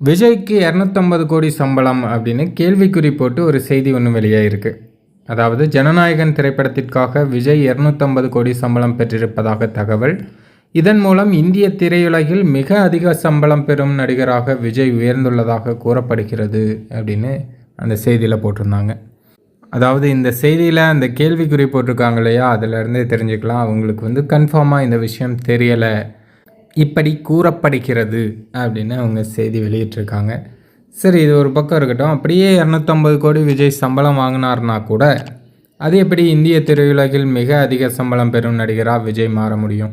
விஜய்க்கு இரநூத்தம்பது கோடி சம்பளம் அப்படின்னு கேள்விக்குறி போட்டு ஒரு செய்தி ஒன்று வெளியாயிருக்கு. அதாவது ஜனநாயகன் திரைப்படத்திற்காக விஜய் இரநூத்தம்பது கோடி சம்பளம் பெற்றிருப்பதாக தகவல். இதன் மூலம் இந்திய திரையுலகில் மிக அதிக சம்பளம் பெறும் நடிகராக விஜய் உயர்ந்துள்ளதாக கூறப்படுகிறது அப்படின்னு அந்த செய்தியில் போட்டிருந்தாங்க. அதாவது இந்த செய்தியில் அந்த கேள்விக்குறி போட்டிருக்காங்க இல்லையா? அதிலிருந்தே தெரிஞ்சுக்கலாம். அவங்களுக்கு வந்து கன்ஃபார்மாக இந்த விஷயம் தெரியலை. இப்படி கூறப்படுகிறது அப்படின்னு அவங்க செய்தி வெளியிட்டிருக்காங்க. சரி இது ஒரு பக்கம் இருக்கட்டும். அப்படியே இரநூத்தம்பது கோடி விஜய் சம்பளம் வாங்கினார்னா கூட அது எப்படி இந்திய திரையுலகில் மிக அதிக சம்பளம் பெறும் நடிகராக விஜய் மாற முடியும்?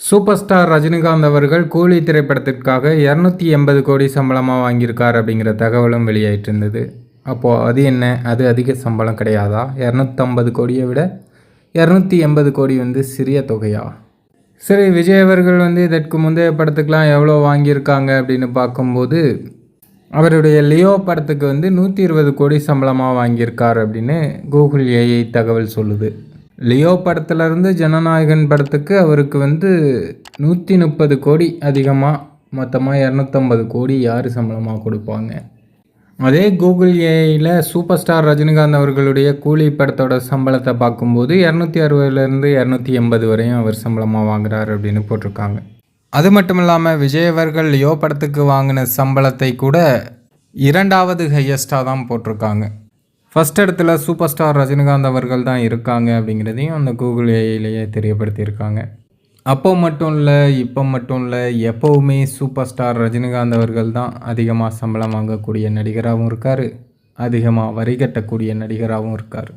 சூப்பர் ஸ்டார் ரஜினிகாந்த் அவர்கள் கூலி திரைப்படத்திற்காக இரநூத்தி எண்பது கோடி சம்பளமாக வாங்கியிருக்கார் அப்படிங்கிற தகவலும் வெளியாயிட்டு இருந்தது அப்போது அது என்ன? அது அதிக சம்பளம் கிடையாதா? இரநூத்தம்பது கோடியை விட இரநூத்தி எண்பது கோடி வந்து சிறிய தொகையா? சரி விஜய் அவர்கள் வந்து இதற்கு முந்தைய படத்துக்கெலாம் எவ்வளோ வாங்கியிருக்காங்க அப்படின்னு பார்க்கும்போது அவருடைய லியோ படத்துக்கு வந்து நூற்றி இருபது கோடி சம்பளமாக வாங்கியிருக்கார் அப்படின்னு கூகுள் ஏஐ தகவல் சொல்லுது. லியோ படத்துலேருந்து ஜனநாயகன் படத்துக்கு அவருக்கு வந்து நூற்றி முப்பது கோடி அதிகமாக மொத்தமாக இரநூத்தம்பது கோடி யார் சம்பளமாக கொடுப்பாங்க? அதே கூகுள் ஏஐயில் சூப்பர் ஸ்டார் ரஜினிகாந்த் அவர்களுடைய கூலி படத்தோட சம்பளத்தை பார்க்கும்போது இரநூத்தி அறுபதுலேருந்து இரநூத்தி எண்பது வரையும் அவர் சம்பளமாக வாங்குறாரு அப்படின்னு போட்டிருக்காங்க. அது மட்டும் இல்லாமல் விஜய் அவர்கள் லியோ படத்துக்கு வாங்கின சம்பளத்தை கூட இரண்டாவது ஹையஸ்ட்டாக தான் போட்டிருக்காங்க. ஃபஸ்ட் இடத்துல சூப்பர் ஸ்டார் ரஜினிகாந்த் அவர்கள் தான் இருக்காங்க அப்படிங்கிறதையும் அந்த கூகுள் ஏஐலேயே தெரியப்படுத்தியிருக்காங்க. அப்போ மட்டும் இல்லை இப்போ மட்டும் இல்லை எப்போவுமே சூப்பர் ஸ்டார் ரஜினிகாந்த் அவர்கள் தான் அதிகமாக சம்பளம் வாங்கக்கூடிய நடிகராகவும் இருக்கார். அதிகமாக வரி கட்டக்கூடிய நடிகராகவும் இருக்கார்.